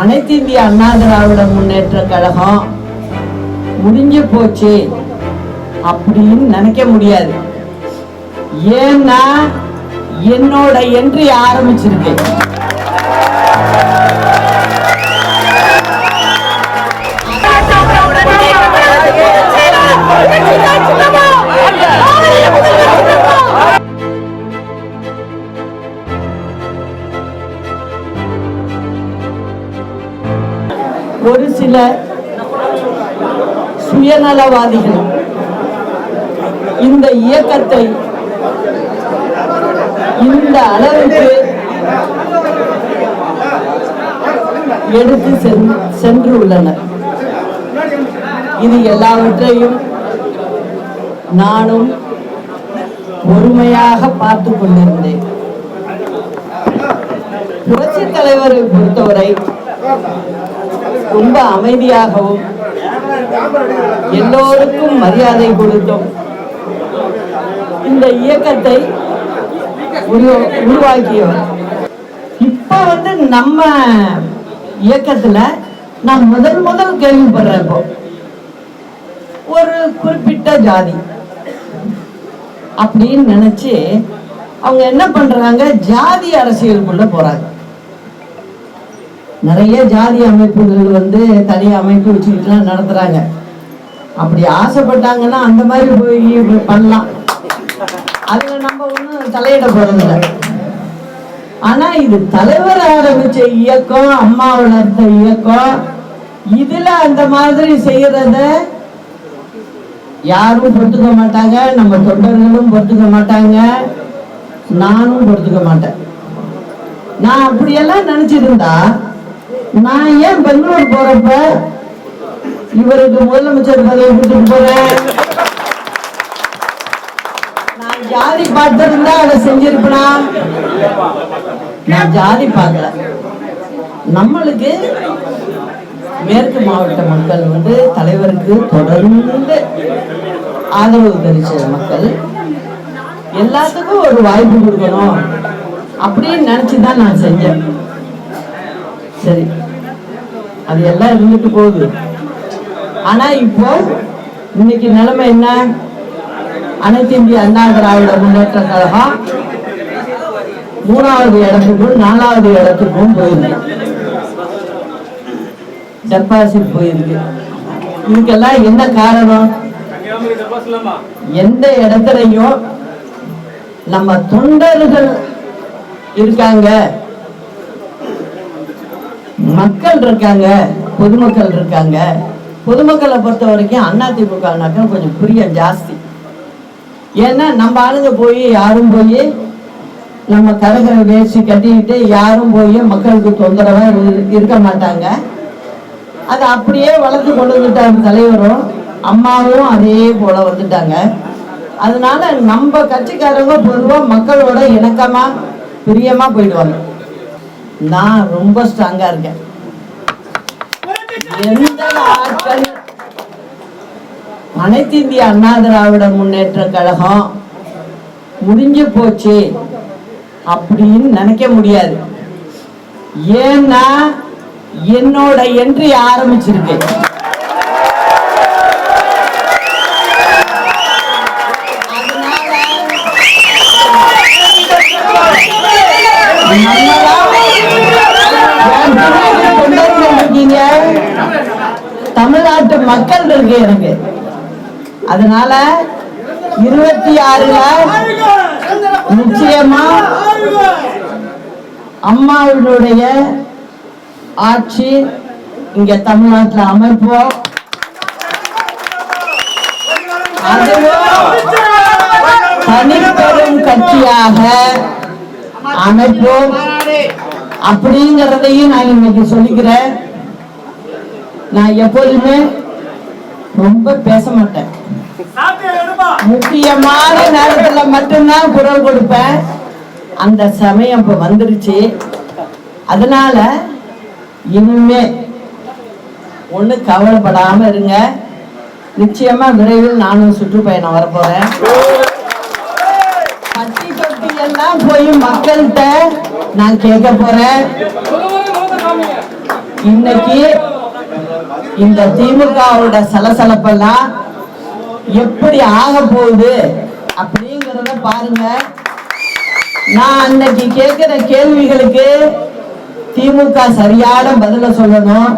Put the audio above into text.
அனைத்து இந்திய அண்ணா திராவிட முன்னேற்ற கழகம் முடிஞ்சு போச்சு அப்படின்னு நினைக்க முடியாது ஏன்னா என்னோட என்ட்ரி go! ஒரு சில சுயநலவாதிகள் இந்த இயக்கத்தை இந்த அளவுக்கு எடுத்து சென்று உள்ளனர் இது எல்லாவற்றையும் நானும் பொறுமையாக பார்த்து கொண்டிருந்தேன். புரட்சி தலைவரை பொறுத்தவரை ரொம்ப அமைதியாகவும் எல்லோருக்கும் மரியாதை கொடுத்தும் இந்த இயக்கத்தை உருவாக்கியவர். இப்ப வந்து நம்ம இயக்கத்துல நான் முதல் முதல் கேள்விப்படுறப்போ ஒரு குறிப்பிட்ட ஜாதி அப்படின்னு நினைச்சு அவங்க என்ன பண்றாங்க? ஜாதி அரசியலுக்குள்ள போறாங்க. நிறைய ஜாதி அமைப்புகள் வந்து தனி அமைப்பு வச்சுக்கிட்டுலாம் நடத்துறாங்க. அப்படி ஆசைப்பட்டாங்கன்னா அந்த மாதிரி போய் பண்ணலாம். அதில் நம்ம ஒன்றும் தலையிட போகிறதில்ல ஆனா இது தலைவர் ஆரம்பித்த இயக்கம் அம்மா வளர்த்த இயக்கம் இதில் அந்த மாதிரி செய்கிறத யாரும் பொறுத்துக்க மாட்டாங்க நம்ம தொண்டர்களும் பொறுத்துக்க மாட்டாங்க நானும் பொறுத்துக்க மாட்டேன். நான் அப்படியெல்லாம் நினச்சிருந்தா நான் ஏன் பெங்களூர் போறப்ப இவருக்கு முதலமைச்சர் பதவி கொடுத்துட்டு போறேன்? நான் ஜாதி பார்த்திருந்தா அதை செஞ்சிருப்பனா? நான் ஜாதி பார்க்கல. நம்மளுக்கு மேற்கு மாவட்ட மக்கள் வந்து தலைவருக்கு தொடர்ந்து ஆதரவு தெரிவிச்ச மக்கள் எல்லாத்துக்கும் ஒரு வாய்ப்பு கொடுக்கணும் அப்படின்னு நினைச்சுதான் நான் செஞ்சேன். சரி. அது எல்லாம் இருந்துட்டு போகுது. ஆனா இப்போ இன்னைக்கு நிலைமை என்ன? அனைத்து இந்திய அண்ணா திராவிட முன்னேற்ற கழகம் மூணாவது இடத்துக்கும் நாலாவது இடத்துக்கும் போயிருக்கு. டெபாசிட் போயிருக்கு. இதுக்கெல்லாம் என்ன காரணம்? எந்த இடத்துலையும் நம்ம தொண்டர்கள் இருக்காங்க. மக்கள் இருக்காங்க பொதுமக்கள் இருக்காங்க பொதுமக்களை பொறுத்த வரைக்கும் அதிமுகனாக்க கொஞ்சம் பிரியம் ஜாஸ்தி. ஏன்னா நம்ம ஆளுங்க போய் யாரும் போய் நம்ம கரகர வேசி கட்டிக்கிட்டு யாரும் போய் மக்களுக்கு தொந்தரவா இரு- இருக்க மாட்டாங்க. அது அப்படியே வளர்த்து கொண்டு வந்துட்டாங்க தலைவரும் அம்மாவும் அதே போல வந்துட்டாங்க. அதனால நம்ம கட்சிக்காரங்க பொதுவாக மக்களோட இணக்கமா பிரியமா போயிடுவாங்க. நான் ரொம்ப ஸ்ட்ராங்கா இருக்கேன். எந்த ஆட்கள் அனைத்து இந்திய அண்ணா திராவிட முன்னேற்ற கழகம் முடிஞ்சு போச்சு அப்படின்னு நினைக்க முடியாது. ஏன்னா என்னோட என்ட்ரி ஆரம்பிச்சிருக்கு. இருக்கீங்க தமிழ்நாட்டு மக்கள் இருக்கு எனக்கு. அதனால இருபத்தி ஆறுல நிச்சயமா அம்மாவினுடைய ஆட்சி இங்க தமிழ்நாட்டுல அமைப்போம். தனிப்பெரும் கட்சியாக அமைப்போம். அப்படிங்கிறதையும் நான் இன்னைக்கு சொல்லிக்கிறேன். நான் எப்போதுமே ரொம்ப பேச மாட்டேன். முக்கியமான நேரத்துல மட்டும்தான் குரல் கொடுப்பேன். அந்த சமயம் இப்ப வந்துருச்சு. அதனால இனிமே ஒண்ணு கவலைப்படாம இருங்க. நிச்சயமா விரைவில் நானும் சுற்றுப்பயணம் வரப்போறேன். பட்டி தொட்டி எல்லாம் போய் மக்கள்கிட்ட நான் கேட்க போறேன். இன்னைக்கு இந்த திமுகவோட சலசலப்பெல்லாம் எப்படி ஆக போகுது அப்படிங்கிறத பாருங்க. நான் அன்னைக்கு கேட்கிற கேள்விகளுக்கு திமுக சரியான பதில சொல்லணும்.